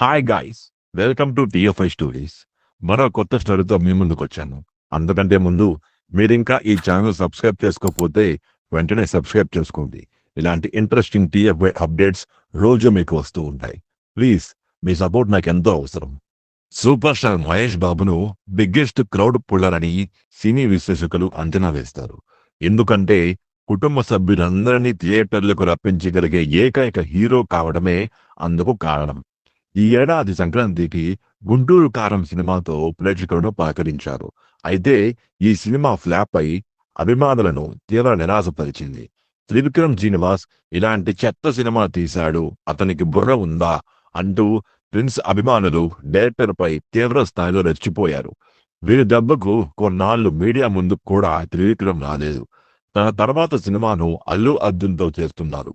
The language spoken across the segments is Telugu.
Hi guys welcome to TFI stories మరో కొత్త స్టోరీతో మీ ముందుకు వచ్చాను. అందుకంటే ముందు మీరు ఇంకా ఈ ఛానల్ సబ్స్క్రైబ్ చేసుకోకపోతే వెంటనే సబ్స్క్రైబ్ చేసుకోండి. ఇలాంటి ఇంట్రెస్టింగ్ టిఎఫ్ఐ అప్డేట్స్ రోజు మీకు వస్తూ ఉంటాయి. ప్లీజ్ మీ సపోర్ట్ నాకు ఎంతో అవసరం. సూపర్ స్టార్ మహేష్ బాబును బిగ్గెస్ట్ క్రౌడ్ పుల్లర్ అని సినీ విశ్లేషకులు అంచనా వేస్తారు. ఎందుకంటే కుటుంబ సభ్యులందరినీ థియేటర్లకు రప్పించగలిగే ఏకైక హీరో కావడమే అందుకు కారణం. ఈ ఏడాది సంక్రాంతికి గుంటూరు కారం సినిమాతో ప్రేక్షకులను పలకరించారు. అయితే ఈ సినిమా ఫ్లాప్ అయి అభిమానులను తీవ్ర నిరాశపరిచింది. త్రివిక్రమ్ శ్రీనివాస్ ఇలాంటి చెత్త సినిమా తీశాడు అతనికి బుర్ర ఉందా అంటూ ప్రిన్స్ అభిమానులు డైరెక్టర్ పై తీవ్ర స్థాయిలో రెచ్చిపోయారు. వీరి దెబ్బకు కొన్నాళ్ళు మీడియా ముందు కూడా త్రివిక్రమ్ రాలేదు. తన తర్వాత సినిమాను అల్లు అర్జున్తో చేస్తున్నారు.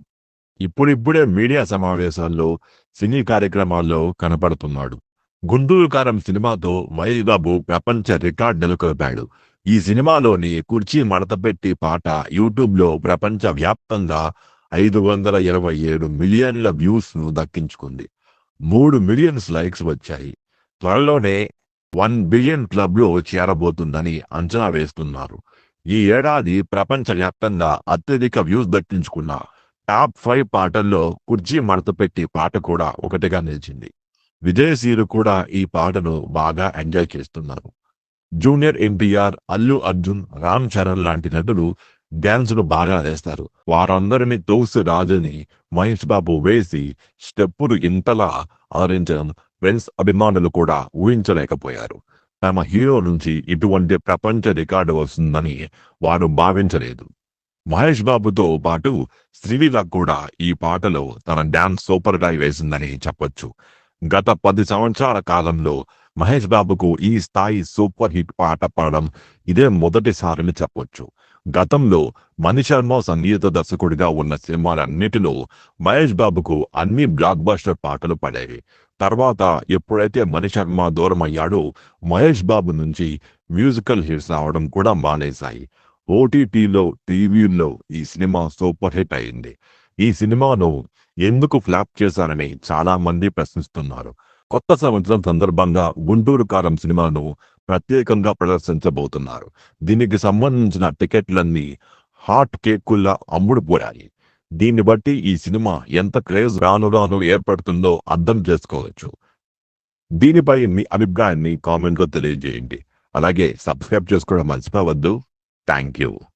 ఇప్పుడిప్పుడే మీడియా సమావేశాల్లో సినీ కార్యక్రమాల్లో కనపడుతున్నాడు. గుంటూరు కారం సినిమాతో మహేష్ బాబు ప్రపంచ రికార్డ్ నెలకొల్పాడు. ఈ సినిమాలోని కుర్చీ మడతపెట్టి పాట యూట్యూబ్లో ప్రపంచ వ్యాప్తంగా ఐదు వందల ఇరవై ఏడు మిలియన్ల వ్యూస్ను దక్కించుకుంది. మూడు మిలియన్స్ లైక్స్ వచ్చాయి. త్వరలోనే వన్ బిలియన్ క్లబ్లో చేరబోతుందని అంచనా వేస్తున్నారు. ఈ ఏడాది ప్రపంచ వ్యాప్తంగా అత్యధిక వ్యూస్ దక్కించుకున్న టాప్ ఫైవ్ పాటల్లో కుర్జీ మడతపెట్టి పాట కూడా ఒకటిగా నిలిచింది. విదేశీయులు కూడా ఈ పాటను బాగా ఎంజాయ్ చేస్తున్నారు. జూనియర్ ఎన్టీఆర్ అల్లు అర్జున్ రామ్ చరణ్ లాంటి నటులు డ్యాన్స్ను బాగా వేస్తారు. వారందరిని తోసి రాజని మహేష్ బాబు వేసి స్టెప్పులు ఇంతలా ఆదరించడం ఫ్రెండ్స్ అభిమానులు కూడా ఊహించలేకపోయారు. తమ హీరో నుంచి ఇటువంటి ప్రపంచ రికార్డు వస్తుందని వారు భావించలేదు. మహేష్ బాబుతో పాటు శ్రీలీల కూడా ఈ పాటలో తన డ్యాన్స్ సూపర్గా వేసిందని చెప్పొచ్చు. గత పది సంవత్సరాల కాలంలో మహేష్ బాబుకు ఈ స్థాయి సూపర్ హిట్ పాట పాడడం ఇదే మొదటిసారిని చెప్పొచ్చు. గతంలో మణి శర్మ సంగీత దర్శకుడిగా ఉన్న సినిమాలన్నిటిలో మహేష్ బాబుకు అన్ని బ్లాక్ బస్టర్ పాటలు పడేవి తర్వాత ఎప్పుడైతే మణి శర్మ దూరం అయ్యాడో మహేష్ బాబు నుంచి మ్యూజికల్ హిట్స్ రావడం కూడా మానేశాయి. ఓటీటీలో టీవీల్లో ఈ సినిమా సూపర్ హిట్ అయింది. ఈ సినిమాను ఎందుకు ఫ్లాప్ చేశారని చాలా మంది ప్రశ్నిస్తున్నారు. కొత్త సంవత్సరం సందర్భంగా గుంటూరు కారం సినిమాను ప్రత్యేకంగా ప్రదర్శించబోతున్నారు. దీనికి సంబంధించిన టికెట్లన్నీ హాట్ కేకుల్లా అమ్ముడుపోయాయి దీన్ని బట్టి ఈ సినిమా ఎంత క్రేజ్ రాను రాను ఏర్పడుతుందో అర్థం చేసుకోవచ్చు. దీనిపై మీ అభిప్రాయాన్ని కామెంట్లో తెలియజేయండి. అలాగే సబ్స్క్రైబ్ చేసుకోవడం మర్చిపోవద్దు. Thank you.